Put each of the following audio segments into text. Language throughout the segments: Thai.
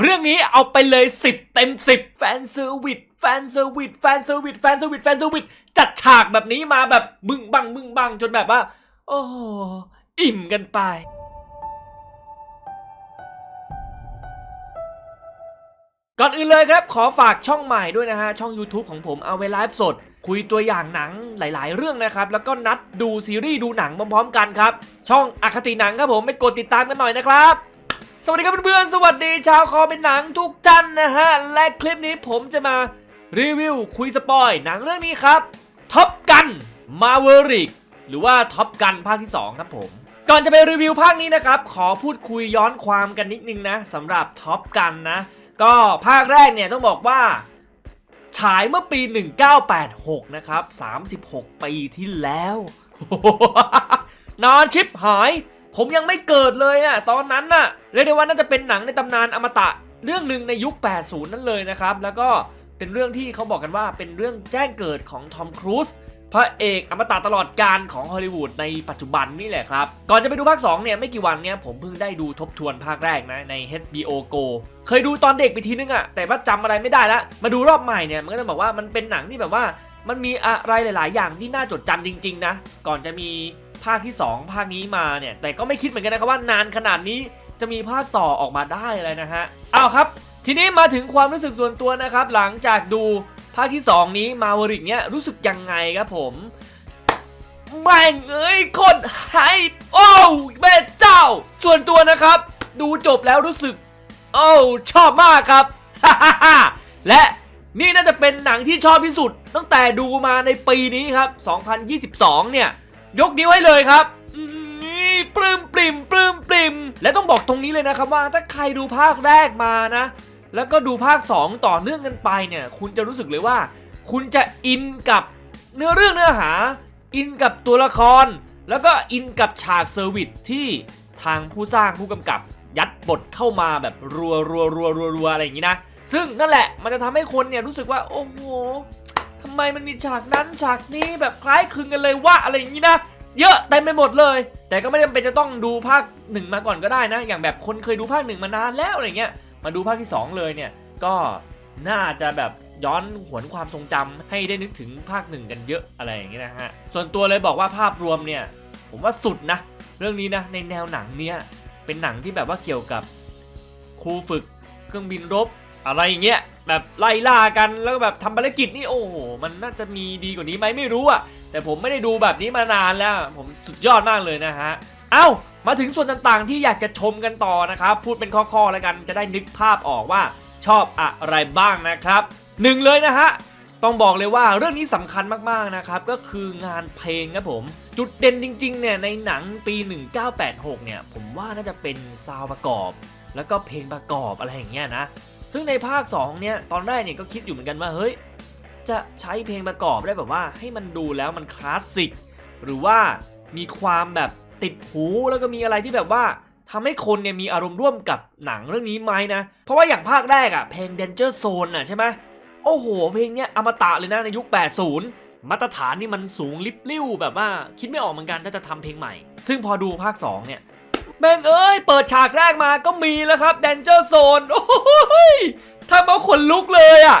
เรื่องนี้เอาไปเลย 10 เต็ม 10 แฟนเซอร์วิสแฟนเซอร์วิสแฟนเซอร์วิสแฟนเซอร์วิสแฟนเซอร์วิสจัดฉากแบบนี้มาแบบบึ้งบังบึ้งบังจนแบบว่า โอ้อิ่มกันไปก่อนอื่นเลยครับ ขอฝากช่องใหม่ด้วยนะฮะ ช่อง YouTube ของผมเอาไว้ไลฟ์สด คุยตัวอย่างหนังหลาย ๆ เรื่องนะครับ แล้วก็นัดดูซีรีส์ดูหนังพร้อมๆกันครับ ช่องอคติหนังครับผมไปกดติดตามกันหน่อยนะครับ สวัสดีครับเพื่อนๆ สวัสดีชาวคอเป็นหนังทุกท่านนะฮะ และคลิปนี้ผมจะมารีวิวคุยสปอยหนังเรื่องนี้ครับท็อปกันมาเวอริกหรือว่าท็อปกันภาคที่ 2 ครับผม ก่อนจะไปรีวิวภาคนี้นะครับ ขอพูดคุยย้อนความกันนิดนึงนะสำหรับท็อปกันนะ ก็ภาคแรกเนี่ยต้องบอกว่า ฉายเมื่อปี 1986 นะครับ 36 ปีที่แล้วนานชิปหาย ผมยังไม่เกิดเลยอะตอนนั้นน่ะเรียกได้ว่าน่าจะเป็นหนังในตำนานอมตะ เรื่องหนึ่งในยุค 80 นั่นเลยนะครับ แล้วก็เป็นเรื่องที่เขาบอกกันว่าเป็นเรื่องแจ้งเกิดของทอมครูซพระเอกอมตะตลอดการของฮอลลีวูดในปัจจุบันนี่แหละครับ ก่อนจะไปดูภาค 2 เนี่ย ไม่กี่วันเนี่ย ผมเพิ่งได้ดูทบทวนภาคแรกนะ ใน HBO Go เคยดูตอนเด็กไปทีนึงอะแต่ว่าจำอะไรไม่ได้ละมาดูรอบใหม่เนี่ย มันก็จะบอกว่ามันเป็นหนังที่แบบว่า มันมีอะไรหลาย ๆ อย่างที่น่าจดจำจริง ๆ นะ ก่อนจะมี ภาคที่ 2 ภาคนี้มาเนี่ย แต่ก็ไม่คิดเหมือนกันนะครับว่านานขนาดนี้จะมีภาคต่อออกมาได้เลยนะฮะเอาครับ ทีนี้มาถึงความรู้สึกส่วนตัวนะครับ หลังจากดูภาคที่ 2 นี้มาวริกเนี่ยรู้สึกยังไงครับผมแม่งเอ้ยคนไฮโอ้แม่เจ้า ส่วนตัวนะครับ ดูจบแล้วรู้สึก โอ้ชอบมากครับและนี่น่าจะเป็นหนังที่ชอบที่สุด ตั้งแต่ดูมาในปีนี้ครับ 2022 เนี่ย ยกนิ้วให้เลยครับนี่ปลื้มปริ่มปลื้มปริ่มและต้องบอกตรงนี้เลยนะครับว่าถ้าใครดูภาคแรกมานะ แล้วก็ดูภาค 2 ต่อเนื่องกันไปเนี่ย คุณจะรู้สึกเลยว่า คุณจะอินกับเนื้อเรื่องเนื้อหา อินกับตัวละคร แล้วก็อินกับฉากเซอร์วิสที่ทางผู้สร้างผู้กำกับ ยัดบทเข้ามาแบบรัวรัวรัวรัวรัวอะไรอย่างนี้นะ ซึ่งนั่นแหละมันจะทำให้คนเนี่ยรู้สึกว่าโอ้โหทำไมมันมีฉากนั้นฉากนี้แบบคล้ายคลึงกันเลยว่าอะไรอย่างนี้นะ เยอะเต็มไปหมดเลย แต่ก็ไม่จำเป็นจะต้องดูภาคหนึ่งมาก่อนก็ได้นะ อย่างแบบคนเคยดูภาคหนึ่งมานานแล้วอะไรเงี้ย มาดูภาคที่ 2 เลยเนี่ย ก็น่าจะแบบย้อนหวนความทรงจำให้ได้นึกถึงภาคหนึ่งกันเยอะอะไรอย่างเงี้ยนะฮะ ส่วนตัวเลยบอกว่าภาพรวมเนี่ย ผมว่าสุดนะ เรื่องนี้นะในแนวหนังเนี่ยเป็นหนังที่แบบว่าเกี่ยวกับครูฝึกเครื่องบินรบอะไรอย่างเงี้ยแบบไล่ล่ากันแล้วก็แบบทำภารกิจนี่โอ้โหมันน่าจะมีดีกว่านี้ไหมไม่รู้อะ แต่ผมไม่ได้ดูแบบนี้มานานแล้ว ผมสุดยอดมากเลยนะฮะ เอ้า มาถึงส่วนต่างๆ ที่อยากจะชมกันต่อนะครับ พูดเป็นข้อๆแล้วกันจะได้นึกภาพออกว่าชอบอะไรบ้างนะครับหนึ่งเลยนะฮะต้องบอกเลยว่าเรื่องนี้สำคัญมากๆนะครับก็คืองานเพลงครับผม จุดเด่นจริงๆเนี่ยในหนังปี 1986 เนี่ยผมว่าน่าจะเป็นซาวด์ประกอบ แล้วก็เพลงประกอบอะไรอย่างเงี้ยนะ ซึ่งในภาค 2 เนี่ยตอนแรกเนี่ยก็คิดอยู่เหมือนกันว่าเฮ้ย จะใช้เพลงประกอบได้แบบว่าให้มันดูแล้วมันคลาสสิกหรือว่ามีความแบบติดหูแล้วก็มีอะไรที่แบบว่าทำให้คนเนี่ยมีอารมณ์ร่วมกับหนังเรื่องนี้ไหมนะ เพราะว่าอย่างภาคแรกอะเพลง Danger Zone อะใช่ไหมโอ้โห เพลงเนี้ยอมตะเลยนะในยุค 80 มาตรฐานนี่มันสูงลิบลิ่วแบบว่าคิดไม่ออกเหมือนกันถ้าจะทำเพลงใหม่ ซึ่งพอดูภาค 2 เนี่ยแม่งเอ้ย เปิดฉากแรกมาก็มีแล้วครับ Danger Zone โอ้ยทำเอาขนลุกเลยอะ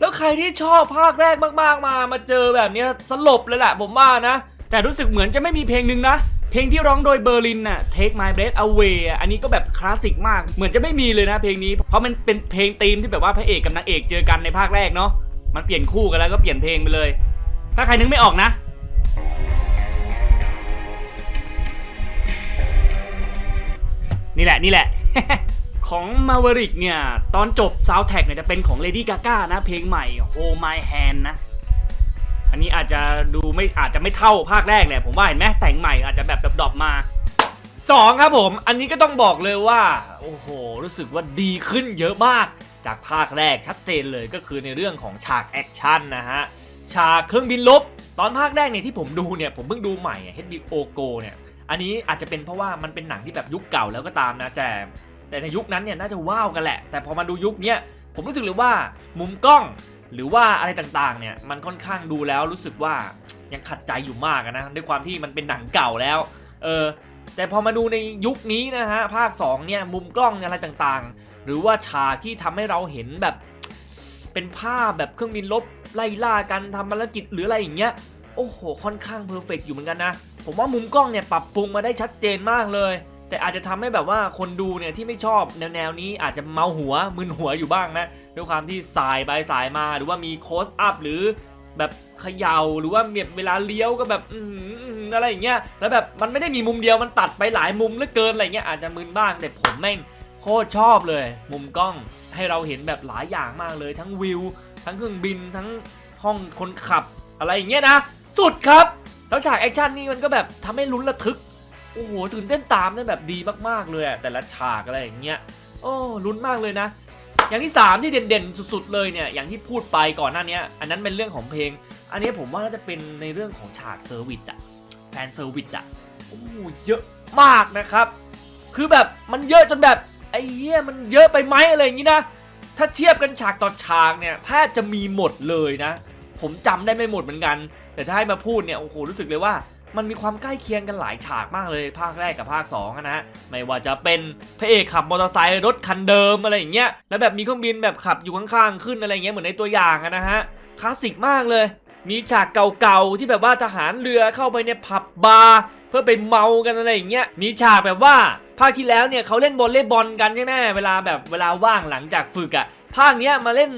แล้วใครที่ชอบภาคแรกมากๆมามาเจอแบบนี้สลบเลยแหละผมว่านะ แต่รู้สึกเหมือนจะไม่มีเพลงหนึ่งนะ เพลงที่ร้องโดยเบอร์ลินน่ะ Take My Breath Away อันนี้ก็แบบคลาสสิกมาก เหมือนจะไม่มีเลยนะเพลงนี้ เพราะมันเป็นเพลงธีมที่แบบว่าพระเอกกับนางเอกเจอกันในภาคแรกเนาะ มันเปลี่ยนคู่กันแล้วก็เปลี่ยนเพลงไปเลย ถ้าใครนึกไม่ออกนะนี่แหละ นี่แหละ ของ Maverick เนี่ย ตอนจบซาวแท็กเนี่ยจะเป็นของ Lady Gaga นะ เพลงใหม่ Hold My Hand นะ อันนี้อาจจะดูไม่อาจจะไม่เท่าภาคแรกแหละผมว่าเห็นไหมแต่งใหม่อาจจะแบบดรอปมา 2 ครับผม อันนี้ก็ต้องบอกเลยว่า โอ้โห รู้สึกว่าดีขึ้นเยอะมาก จากภาคแรกชัดเจนเลยก็คือในเรื่องของฉากแอคชั่นนะฮะฉากเครื่องบินลบ ตอนภาคแรกเนี่ยที่ผมดูเนี่ยผมเพิ่งดูใหม่ HBO Go เนี่ยอันนี้อาจจะเป็นเพราะว่ามันเป็นหนังที่แบบยุคเก่าแล้วก็ตามนะแต่ แต่ในยุคนั้นเนี่ยน่าจะว้าวกันแหละ แต่พอมาดูยุคนี้ผมรู้สึกเลยว่ามุมกล้องหรือว่าอะไรต่างๆเนี่ยมันค่อนข้างดูแล้วรู้สึกว่ายังขัดใจอยู่มากนะด้วยความที่มันเป็นหนังเก่าแล้วเออแต่พอมาดูในยุคนี้นะฮะภาค2เนี่ยมุมกล้องอะไรต่างๆ หรือว่าฉากที่ทำให้เราเห็นแบบเป็นภาพแบบเครื่องบินลบไล่ล่ากันทำภารกิจหรืออะไรอย่างเงี้ยโอ้โหค่อนข้างเพอร์เฟกอยู่เหมือนกันนะ ผมว่ามุมกล้องเนี่ยปรับปรุงมาได้ชัดเจนมากเลย แต่อาจจะทำให้แบบว่าคนดูเนี่ยที่ไม่ชอบแนวๆนี้อาจจะเมาหัวมึนหัวอยู่บ้างนะด้วยความที่สายไปสายมาหรือว่ามีโคสอัพหรือแบบเขย่าหรือว่าแบเวลาเลี้ยวก็แบบอือะไรอย่างเงี้ยแล้วแบบมันไม่ได้มีมุมเดียวมันตัดไปหลายมุมเหลือเกินอะไรเงี้ยอาจจะมึนบ้างแต่ผมแม่งโคตรชอบเลย มุมกล้องให้เราเห็นแบบหลายอย่างมากเลย ทั้งวิว ทั้งเครื่องบินทั้งห้องคนขับอะไรอย่างเงี้ยนะ สุดครับ แล้วฉากแอคชั่นนี่มันก็แบบทำให้ลุ้นระทึก โอ้โหตื่นเต้นตามได้แบบดีมากๆเลยแต่ละฉากอะไรอย่างเงี้ยโอ้ลุ้นมากเลยนะ อย่างที่ 3 ที่เด่นๆสุดๆเลยเนี่ยอย่างที่พูดไปก่อนหน้านี้อันนั้นเป็นเรื่องของเพลง อันนี้ผมว่าน่าจะเป็นในเรื่องของฉากเซอร์วิสอะแฟนเซอร์วิสอะโอ้เยอะมากนะครับ คือแบบมันเยอะจนแบบไอ้เหี้ยมันเยอะไปไหมอะไรอย่างงี้นะ ถ้าเทียบกันฉากต่อฉากเนี่ยแทบจะมีหมดเลยนะ ผมจำได้ไม่หมดเหมือนกัน แต่ถ้าให้มาพูดเนี่ยโอ้โหรู้สึกเลยว่า มันมีความใกล้เคียงกันหลายฉากมากเลยภาคแรกกับภาค2อะนะไม่ว่าจะเป็นพระเอกขับมอเตอร์ไซค์รถคันเดิมอะไรอย่างเงี้ยแล้วแบบมีเครื่องบินแบบขับอยู่ข้างๆขึ้นอะไรเงี้ยเหมือนในตัวอย่างนะฮะคลาสสิกมากเลย มีฉากเก่าๆที่แบบว่าทหารเรือเข้าไปในผับบาร์เพื่อไปเมากันอะไรอย่างเงี้ยมีฉากแบบว่าภาคที่แล้วเนี่ยเขาเล่นบอลเล่บอลกันใช่ไหมเวลาแบบเวลาว่างหลังจากฝึกอะภาคเนี้ยมาเล่น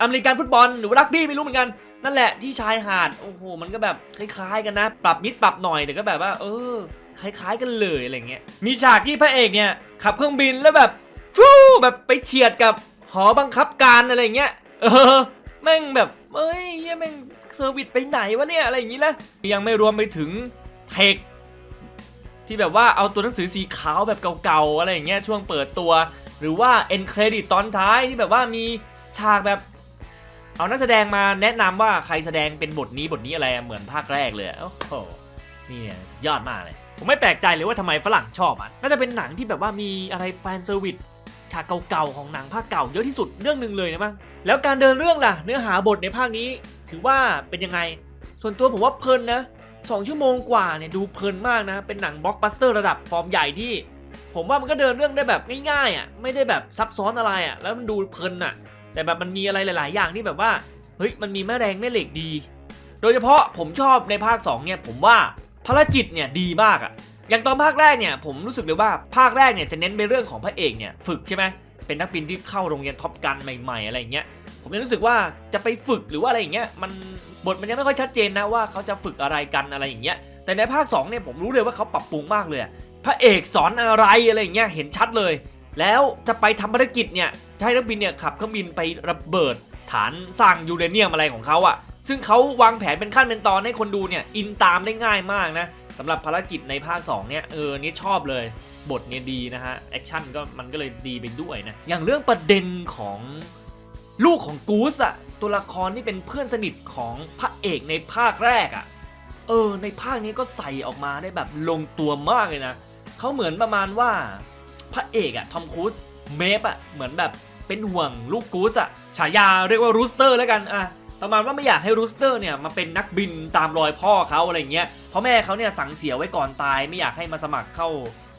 อเมริกันฟุตบอลหรือว่ารักบี้ไม่รู้เหมือนกัน นั่นแหละที่ชายหาดโอ้โหมันก็แบบคล้ายๆกันนะ ปรับนิดปรับหน่อยแต่ก็แบบว่า เออ คล้ายๆกันเลยอะไรเงี้ยมีฉากที่พระเอกเนี่ยขับเครื่องบินแล้วแบบฟูแบบไปเฉียดกับหอบังคับการอะไรเงี้ยเออแม่งแบบเอ้ยเหี้ยแม่งเซอร์วิสไปไหนวะเนี่ยอะไรอย่างงี้ละยังไม่รวมไปถึงเทคที่แบบว่าเอาตัวหนังสือสีขาวแบบเก่าๆอะไรอย่างเงี้ยช่วงเปิดตัว หรือว่าเอ็นเครดิตตอนท้ายที่แบบว่ามีฉากแบบ เอานักแสดงมาแนะนำว่าใครแสดงเป็นบทนี้บทนี้อะไรเหมือนภาคแรกเลยโอ้โหนี่เนี่ยสุดยอดมากเลย ผมไม่แปลกใจเลยว่าทำไมฝรั่งชอบอะน่าจะเป็นหนังที่แบบว่ามีอะไรแฟนเซอร์วิสฉากเก่าๆของหนังภาคเก่าเยอะที่สุดเรื่องหนึ่งเลยนะมั้งแล้วการเดินเรื่องล่ะ เนื้อหาบทในภาคนี้ ถือว่าเป็นยังไง ส่วนตัวผมว่าเพลินนะสองชั่วโมงกว่าเนี่ยดูเพลินมากนะ เป็นหนังบล็อกบัสเตอร์ระดับฟอร์มใหญ่ที่ ผมว่ามันก็เดินเรื่องได้แบบง่ายๆอะไม่ได้แบบซับซ้อนอะไรอะแล้วมันดูเพลินอะ แต่แบบมันมีอะไรหลาย ๆ อย่างที่แบบว่าเฮ้ยมันมีแม่แรงแม่เหล็กดี โดยเฉพาะผมชอบในภาค2เนี่ยผมว่าภารกิจเนี่ยดีมากอะอย่างตอนภาคแรกเนี่ยผมรู้สึกเลยว่าภาคแรกเนี่ยจะเน้นไปเรื่องของพระเอกเนี่ยฝึกใช่ไหมเป็นนักบินที่เข้าโรงเรียนท็อปกันใหม่ ๆ อะไรอย่างเงี้ยผมยังรู้สึกว่าจะไปฝึกหรือว่าอะไรอย่างเงี้ยมันบทมันยังไม่ค่อยชัดเจนนะว่าเขาจะฝึกอะไรกันอะไรอย่างเงี้ยแต่ในภาค2เนี่ยผมรู้เลยว่าเขาปรับปรุงมากเลย พระเอกสอนอะไรอะไรอย่างเงี้ยเห็นชัดเลย แล้วจะไปทำภารกิจเนี่ยจะให้นักบินเนี่ยขับเครื่องบินไประเบิด ฐานสร้างยูเรเนียมอะไรของเขาอะซึ่งเขาวางแผนเป็นขั้นเป็นตอนให้คนดูเนี่ยอินตามได้ง่ายมากนะสำหรับภารกิจในภาค 2 เนี่ยเออนี่ชอบเลยบทเนี่ยดีนะฮะแอคชั่นก็มันก็เลยดีไปด้วยนะอย่างเรื่องประเด็นของลูกของกูสอะตัวละครที่เป็นเพื่อนสนิทของพระเอกในภาคแรกอะเออในภาคนี้ก็ใส่ออกมาได้แบบลงตัวมากเลยนะเขาเหมือนประมาณว่า พระเอกอะทอมครูซเมฟอะเหมือนแบบเป็นห่วงลูกกูสอะฉายาเรียกว่ารูสเตอร์แล้วกันอะประมาณว่าไม่อยากให้รูสเตอร์เนี่ยมาเป็นนักบินตามรอยพ่อเขาอะไรเงี้ยเพราะแม่เขาเนี่ยสั่งเสียไว้ก่อนตายไม่อยากให้มาสมัครเข้า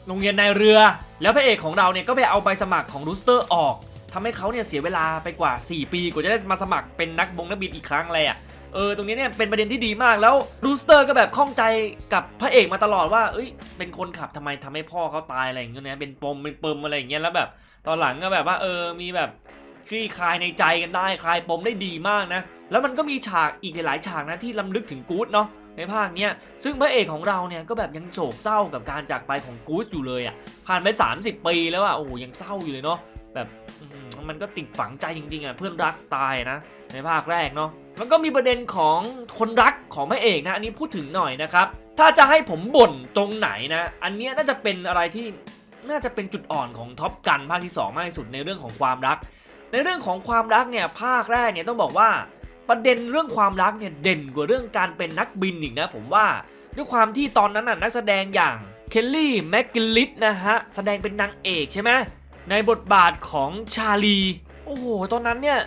โรงเรียนนายเรือ แล้วพระเอกของเราเนี่ยก็ไปเอาใบสมัครของรูสเตอร์ออกทำให้เขาเนี่ยเสียเวลาไปกว่า 4 ปีกว่าจะได้มาสมัครเป็นนักบงนักบินอีกครั้งเลยอะ เออตรงนี้เนี่ยเป็นประเด็นที่ดีมากแล้วรูสเตอร์ก็แบบข้องใจกับพระเอกมาตลอดว่า เอ้ย เป็นคนขับทำไมทำให้พ่อเขาตายอะไรอย่างเงี้ยนะเป็นปมเป็นปมอะไรอย่างเงี้ยแล้วแบบ ตอนหลังก็แบบว่าเออมีแบบคลี่คลายในใจกันได้คลายปมได้ดีมากนะ แล้วมันก็มีฉากอีกหลายๆฉากนะที่ล้ำลึกถึงกู๊ดเนาะในภาคเนี้ยซึ่งพระเอกของเราเนี่ยก็แบบยังโศกเศร้ากับการจากไปของกู๊ดอยู่เลยอะ่ะผ่านไป 30 ปีแล้วอะ่ะโอ้โหยังเศร้าอยู่เลยเนาะแบบมันก็ติดฝังใจจริงๆอะ่ะเพื่อนรักตายนะในภาคแรกเนาะ แล้วก็มีประเด็นของคนรักของพระเอกนะอันนี้พูดถึงหน่อยนะครับ ถ้าจะให้ผมบ่นตรงไหนนะ อันเนี้ยน่าจะเป็นอะไรที่น่าจะเป็นจุดอ่อนของท็อปกันภาคที่สองมากที่สุดในเรื่องของความรัก ในเรื่องของความรักเนี่ยภาคแรกเนี่ยต้องบอกว่าประเด็นเรื่องความรักเนี่ยเด่นกว่าเรื่องการเป็นนักบินอีกนะผมว่าด้วยความที่ตอนนั้นน่ะนักแสดงอย่างเคลลี่แม็กกิลลิสนะฮะแสดงเป็นนางเอกใช่ไหมในบทบาทของชาลี โอ้โหตอนนั้นเนี่ย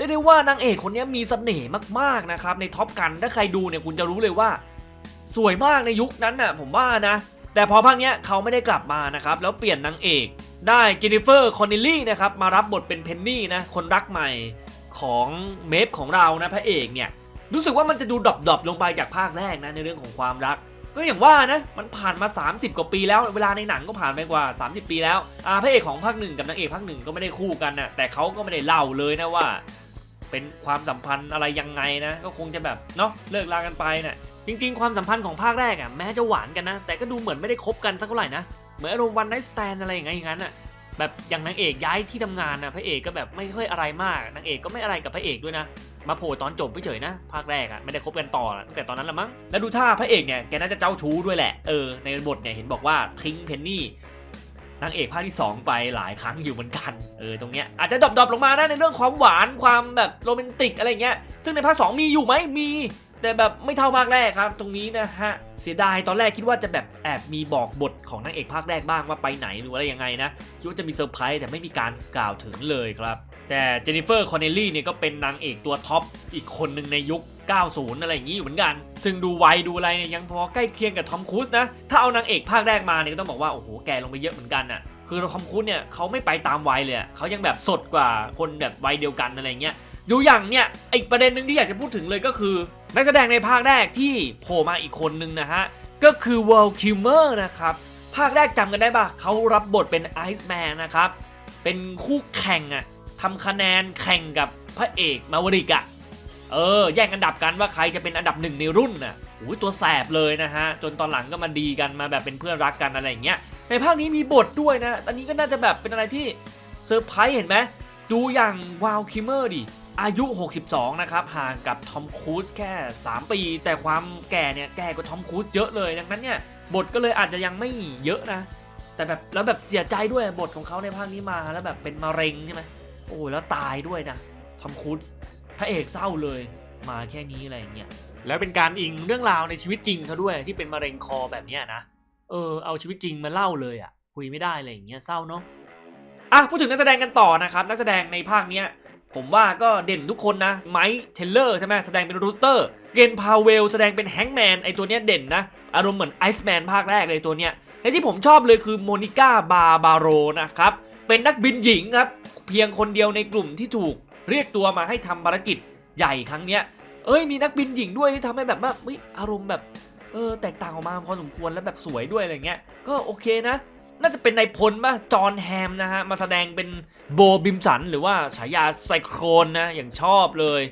รียกได้ว่านางเอกคนนี้มีเสน่ห์มากๆนะครับในท็อปกันถ้าใครดูเนี่ยคุณจะรู้เลยว่า สวยมากในยุคนั้นน่ะผมว่านะ แต่พอภาคเนี้ยเขาไม่ได้กลับมานะครับแล้วเปลี่ยนนางเอกได้เจนนิเฟอร์คอนเนลลี่นะครับมารับบทเป็นเพนนี่นะคนรักใหม่ของเมฟของเรานะพระเอกเนี่ยรู้สึกว่ามันจะดูดรอปๆลงไปจากภาคแรกนะในเรื่องของความรัก ก็อย่างว่านะมันผ่านมา 30 กว่าปีแล้วเวลาในหนังก็ผ่านไปกว่า 30 ปีแล้วอาพระเอกของภาคหนึ่งกับนางเอกภาคหนึ่งก็ไม่ได้คู่กันนะแต่เขาก็ไม่ได้เล่าเลยนะว่า เป็นความสัมพันธ์อะไรยังไงนะ ก็คงจะแบบเนาะเลิกลากันไปนะ่ะจริง ๆ ความสัมพันธ์ของภาคแรกอะ่ะแม้จะหวานกันนะ แต่ก็ดูเหมือนไม่ได้คบกันสักเท่าไหร่นะเหมือนอารมณ์วันไนท์สแตนอะไรอย่างเงี้ยอย่างนั้นอะแบบอย่างนางเอกย้ายที่ทำงานนะพระเอกก็แบบไม่ค่อยอะไรมากนางเอกก็ไม่อะไรกับพระเอกด้วยนะ มาโผล่ตอนจบเฉยๆนะภาคแรกอะ่ะไม่ได้คบกันต่อตั้งแต่ตอนนั้นละมั้งแล้วดูท่าพระเอกเนี่ยแกน่าจะเจ้าชู้ด้วยแหละเออในบทเนี่ยเห็นบอกว่าทิ้งเพนนี่ นางเอกภาคที่ 2 ไปหลายครั้งอยู่เหมือนกันเออตรงเนี้ยอาจจะดรอปๆลงมานะในเรื่องความหวานความแบบโรแมนติกอะไรเงี้ยซึ่งในภาค2มีอยู่ไหมมีแต่แบบไม่เท่าภาคแรกครับ ตรงนี้นะฮะเสียดายตอนแรกคิดว่าจะแบบแอบมีบอกบทของนางเอกภาคแรกบ้างว่าไปไหนหรืออะไรยังไงนะคิดว่าจะมีเซอร์ไพรส์แต่ไม่มีการกล่าวถึงเลยครับ แต่เจนนิเฟอร์คอนเนลลี่เนี่ยก็เป็นนางเอกตัวท็อปอีกคนหนึ่งในยุค 90 อะไรอย่างนี้อยู่เหมือนกัน ซึ่งดูวัยดูอะไรเนี่ยยังพอใกล้เคียงกับทอมครูซนะ ถ้าเอานางเอกภาคแรกมาเนี่ยก็ต้องบอกว่า โอ้โห แกลงไปเยอะเหมือนกันน่ะ คือทอมครูซเนี่ยเขาไม่ไปตามวัยเลยเขายังแบบสดกว่าคนแบบวัยเดียวกันอะไรเงี้ยดูอย่างเนี่ยอีกประเด็นหนึ่งที่อยากจะพูดถึงเลยก็คือ นักแสดงในภาคแรกที่โผล่มาอีกคนนึงนะฮะ ก็คือวอลคิมเมอร์นะครับ ภาคแรกจำกันได้ปะเขารับบทเป็นไอซ์แมนนะครับ เป็นคู่แข่งอะทำคะแนนแข่งกับพระเอกมาวริกอะ เออ แย่งอันดับกันว่าใครจะเป็นอันดับหนึ่งในรุ่นน่ะโอ้ยตัวแสบเลยนะฮะ จนตอนหลังก็มาดีกันมาแบบเป็นเพื่อนรักกันอะไรอย่างเงี้ย ในภาคนี้มีบทด้วยนะ อันนี้ก็น่าจะแบบเป็นอะไรที่เซอร์ไพรส์เห็นไหม ดูอย่างวาวคิมเมอร์ดิ อายุ 62 นะครับ ห่างกับทอมครูซแค่ 3 ปี แต่ความแก่เนี่ย แก่กว่าทอมครูซเยอะเลย ดังนั้นเนี่ย บทก็เลยอาจจะยังไม่เยอะนะ แต่แบบแล้วแบบเสียใจด้วยบทของเขาในภาคนี้มาแล้วแบบเป็นมะเร็งใช่ไหมโอ้ยแล้วตายด้วยนะทอมครูซ พระเอกเศร้าเลยมาแค่นี้อะไรเงี้ยแล้วเป็นการอิงเรื่องราวในชีวิตจริงเขาด้วยที่เป็นมะเร็งคอแบบเนี้ยนะเออเอาชีวิตจริงมาเล่าเลยอะคุยไม่ได้อะไรอย่างเงี้ยเศร้าเนาะอะพูดถึงนักแสดงกันต่อนะครับนักแสดงในภาคเนี้ยผมว่าก็เด่นทุกคนนะไมค์เทเลอร์ใช่ไหมแสดงเป็นรูสเตอร์เกนพาวเวลแสดงเป็นแฮงแมนไอตัวเนี้ยเด่นนะอารมณ์เหมือนไอซ์แมนภาคแรกเลยตัวเนี้ยและที่ผมชอบเลยคือโมนิก้าบาบาโรนะครับเป็นนักบินหญิงครับเพียงคนเดียวในกลุ่มที่ถูก เรียกตัวมาให้ทำภารกิจใหญ่ครั้งเนี้ย เอ้ยมีนักบินหญิงด้วยที่ทำให้แบบว่าเฮ้ยอารมณ์แบบเออแตกต่างออกมาพอสมควรแล้วแบบสวยด้วยอะไรเงี้ย ก็โอเคนะ น่าจะเป็นนายพลป่ะจอห์นแฮมนะฮะ มาแสดงเป็นโบบิมสัน หรือว่าฉายาไซโครนนะ อย่างชอบเลย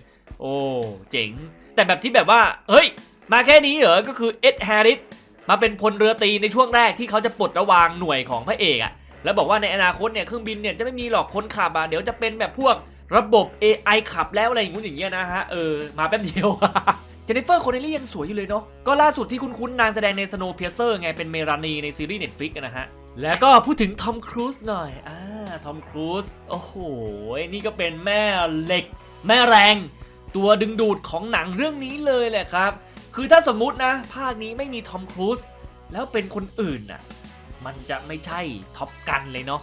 โอ้เจ๋ง แต่แบบที่แบบว่า เฮ้ย มาแค่นี้เหรอ ก็คือเอ็ดแฮริสมาเป็นพลเรือตีในช่วงแรกที่เขาจะปลดระวางหน่วยของพระเอกอะแล้วบอกว่าในอนาคตเนี่ยเครื่องบินเนี่ยจะไม่มีหรอกคนขับอะเดี๋ยวจะเป็นแบบพวก ระบบ AI ขับแล้วอะไรอย่างงู้นอย่างเงี้ยนะฮะ เออ มาแป๊บเดียวเจนนิเฟอร์คนเนลี่ยังสวยอยู่เลยเนาะ ก็ล่าสุดที่คุ้นๆนางแสดงใน Snowpiercer ไงเป็นเมรานีในซีรีส์ Netflix นะฮะ แล้วก็พูดถึงทอมครูซหน่อย อ่า ทอมครูซ โอ้โห นี่ก็เป็นแม่เหล็ก แม่แรง ตัวดึงดูดของหนังเรื่องนี้เลยแหละครับ คือถ้าสมมุตินะ ภาคนี้ไม่มีทอมครูซ แล้วเป็นคนอื่นน่ะ มันจะไม่ใช่ท็อปกันเลยเนาะ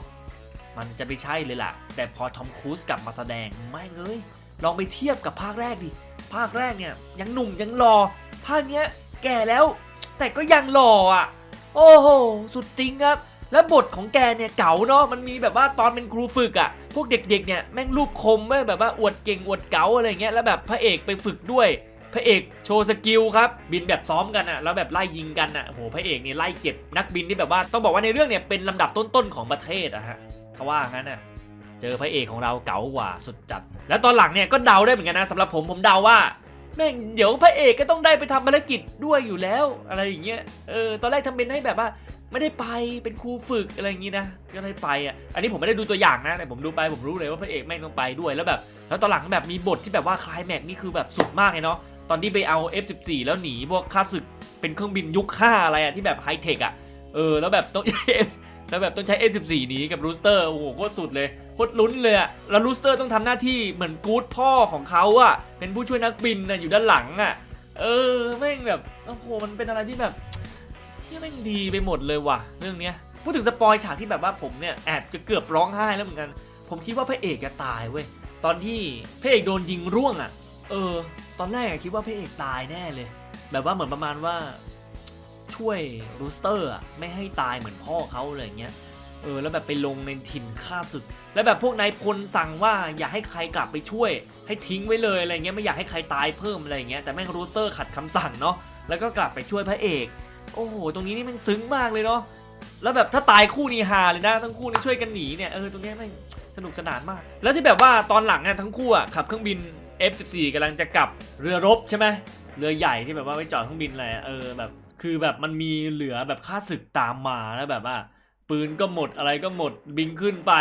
มันจะไม่ใช่เลยล่ะ แต่พอทอมครูซกลับมาแสดงไม่เอ้ยลองไปเทียบกับภาคแรกดิ ภาคแรกเนี่ยยังหนุ่มยังหล่อ ภาคเนี้ยแก่แล้ว แต่ก็ยังหล่ออะ โอ้โห สุดจริงครับ แล้วบทของแกเนี่ยเก๋าเนาะ มันมีแบบว่าตอนเป็นครูฝึกอะ่ะ พวกเด็กๆเนี่ยแม่งรูปคมเว้ยแบบว่าอวดเก่งอวดเก๋าอะไรเงี้ย แล้วแบบพระเอกไปฝึกด้วย พระเอกโชว์สกิลครับ บินแบบซ้อมกันอะ่ะ แล้วแบบไล่ยิงกันอะ่ะโอ้โห พระเอกเนี่ยไล่เก็บนักบินที่แบบว่าต้องบอกว่าในเรื่องเนี่ยเป็นลำดับต้นๆของประเทศอะฮะ เขาว่างั้นอะเจอพระเอกของเราเก๋ากว่าสุดจัด แล้วตอนหลังเนี่ยก็เดาได้เหมือนกันนะสำหรับผมผมเดาว่าแม่งเดี๋ยวพระเอกก็ต้องได้ไปทำภารกิจด้วยอยู่แล้ว อะไรอย่างเงี้ยเออตอนแรกทำเป็นให้แบบว่าไม่ได้ไปเป็นครูฝึกอะไรอย่างงี้นะก็ได้ไปอะอันนี้ผมไม่ได้ดูตัวอย่างนะแต่ผมดูไปผมรู้เลยว่าพระเอกแม่งต้องไปด้วยแล้วแบบ แล้วตอนหลังแบบมีบทที่แบบว่าคลายแม็กซ์นี่คือแบบสุดมากเลยเนาะตอนที่ไปเอา F14 แล้วหนีพวกค่าศึกเป็นเครื่องบินยุค5อะไรอะที่แบบไฮเทคอะเออแล้วแบบต้อง แล้วแบบต้องใช้ F14 หนีกับรูสเตอร์โอ้โหโคตรสุดเลยโคตรลุ้นเลยอะแล้วรูสเตอร์ต้องทำหน้าที่เหมือนกู๊ดพ่อของเขาอะเป็นผู้ช่วยนักบินน่ะอยู่ด้านหลังอะเออแม่งแบบโอ้โหมันเป็นอะไรที่แบบที่แม่งดีไปหมดเลยว่ะ เรื่องเนี้ยพูดถึงสปอยฉากที่แบบว่าผมเนี่ยแอบจะเกือบร้องไห้แล้วเหมือนกัน ผมคิดว่าพระเอกจะตายเว้ยตอนที่พระเอกโดนยิงร่วงอะเออ ตอนแรกอะคิดว่าพระเอกตายแน่เลย แบบว่าเหมือนประมาณว่า ช่วยรูสเตอร์ไม่ให้ตายเหมือนพ่อเขาอะไรเงี้ยเออแล้วแบบไปลงในถิ่นฆ่าศึก แล้วแบบพวกนายพลสั่งว่าอย่าให้ใครกลับไปช่วย ให้ทิ้งไว้เลยอะไรเงี้ยไม่อยากให้ใครตายเพิ่มอะไรเงี้ยแต่แม่งรูสเตอร์ขัดคำสั่งเนาะแล้วก็กลับไปช่วยพระเอก โอ้โหตรงนี้นี่ม่งซึ้งมากเลยเนาะแล้วแบบถ้าตายคู่นี้ฮาเลยนะทั้งคู่นี่ช่วยกันหนีเนี่ยเออตรงเนี้ยแม่งสนุกสนานมาก แล้วที่แบบว่าตอนหลังอะทั้งคู่อะขับเครื่องบิน F14 กำลังจะกลับเรือรบใช่ไหมเรือใหญ่ที่แบบว่าไว้จอดเครื่องบินอะไรเออแบบ คือแบบมันมีเหลือแบบค่าศึกตามมาแล้วแบบว่า ปืนก็หมดอะไรก็หมดบินขึ้นไป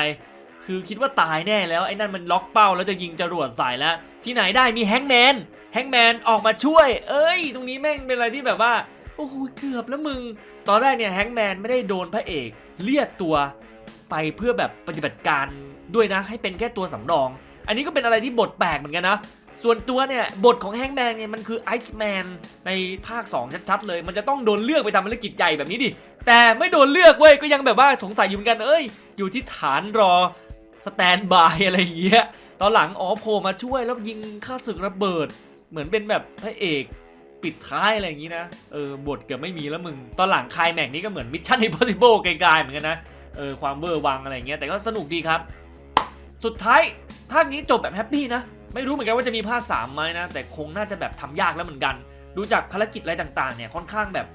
คือคิดว่าตายแน่แล้วไอ้นั่นมันล็อกเป้าแล้วจะยิงจรวดใส่แล้ว ที่ไหนได้มีแฮงแมนแฮงแมนออกมาช่วย เอ้ย ตรงนี้แม่งเป็นอะไรที่แบบว่าโอ้โหเกือบแล้วมึง ตอนแรกเนี่ยแฮงแมนไม่ได้โดนพระเอกเรียกตัวไปเพื่อแบบปฏิบัติการด้วยนะ ให้เป็นแค่ตัวสำรอง อันนี้ก็เป็นอะไรที่บทแปลกเหมือนกันนะ ส่วนตัวเนี่ย บทของแฮงแมนเนี่ย มันคือไอซ์แมนในภาค 2 ชัดๆเลย มันจะต้องโดนเลือกไปทำภารกิจใหญ่แบบนี้ดิ แต่ไม่โดนเลือกเว้ย ก็ยังแบบว่าสงสัยอยู่เหมือนกัน เอ้ย อยู่ที่ฐานรอสแตนบายอะไรอย่างเงี้ย ตอนหลังอ๋อโผล่มาช่วยแล้วยิงฆ่าศึกระเบิด เหมือนเป็นแบบพระเอกปิดท้ายอะไรอย่างงี้นะ เออบทเกือบไม่มีแล้วมึง ตอนหลังคลายแม็กนี่ก็เหมือนมิชชั่น i ิ p พ s ซิเบิลไกลๆเหมือนกันนะ เออความเวอร์วังอะไรอย่างเงี้ย แต่ก็สนุกดีครับ สุดท้ายภาคนี้จบแบบแฮปปี้นะ ไม่รู้เหมือนกันว่าจะมีภาค3ไหมนะ แต่คงน่าจะแบบทำยากแล้วเหมือนกัน ดูจากภารกิจอะไรต่างๆเนี่ยค่อนข้างแบบ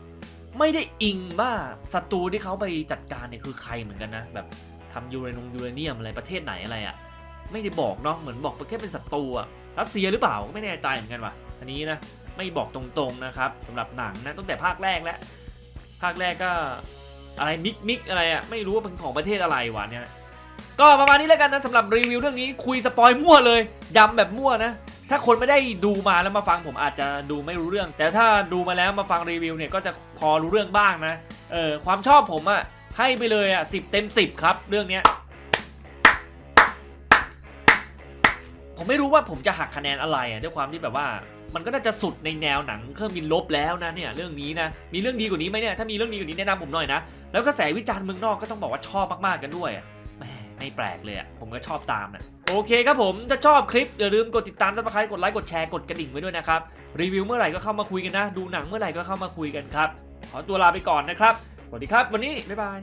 ไม่ได้อิงว่าศัตรูที่เขาไปจัดการเนี่ยคือใครเหมือนกันนะแบบทำยูเรนงยูเรเนียมอะไรประเทศไหนอะไรอะ่ะไม่ได้บอกเนาะเหมือนบอกแค่เป็นศัตรูอะรัสเซียหรือเปล่าก็ไม่แน่ใจเหมือนกันว่ะอันนี้นะไม่บอกตรงๆนะครับสำหรับหนังนะตั้งแต่ภาคแรกแล้วภาคแรกก็อะไรมิกมิกอะไรอะ่ะไม่รู้ว่าเป็นของประเทศอะไรวะเนี่ย ก็ประมาณนี้แล้วกันนะสำหรับรีวิวเรื่องนี้คุยสปอยมั่วเลยย้ำแบบมั่วนะถ้าคนไม่ได้ดูมาแล้วมาฟังผมอาจจะดูไม่รู้เรื่อง แต่ถ้าดูมาแล้วมาฟังรีวิวเนี่ยก็จะพอรู้เรื่องบ้างนะเออความชอบผมอะให้ไปเลยอะสิบเต็มสิบครับ เรื่องเนี้ยผมไม่รู้ว่าผมจะหักคะแนนอะไรอะด้วยความที่แบบว่า มันก็น่าจะสุดในแนวหนังเครื่องบินลบแล้วนะเนี่ยเรื่องนี้นะมีเรื่องดีกว่านี้ไหมเนี่ยถ้ามีเรื่องดีกว่านี้แนะนำผมหน่อยนะแล้วก็แสวิจารณ์เมืองนอกก็ต้องบอกว่าชอบมากๆกันด้วยอะแหม ไม่แปลกเลยอะผมก็ชอบตามนะโอเคครับผม ถ้าชอบคลิปอย่าลืมกดติดตามซับสไครต์กดไลค์กดแชร์กดกระดิ่งไว้ด้วยนะครับ รีวิวเมื่อไหร่ก็เข้ามาคุยกันนะ ดูหนังเมื่อไหร่ก็เข้ามาคุยกันครับ ขอตัวลาไปก่อนนะครับ สวัสดีครับ วันนี้ บ๊ายบาย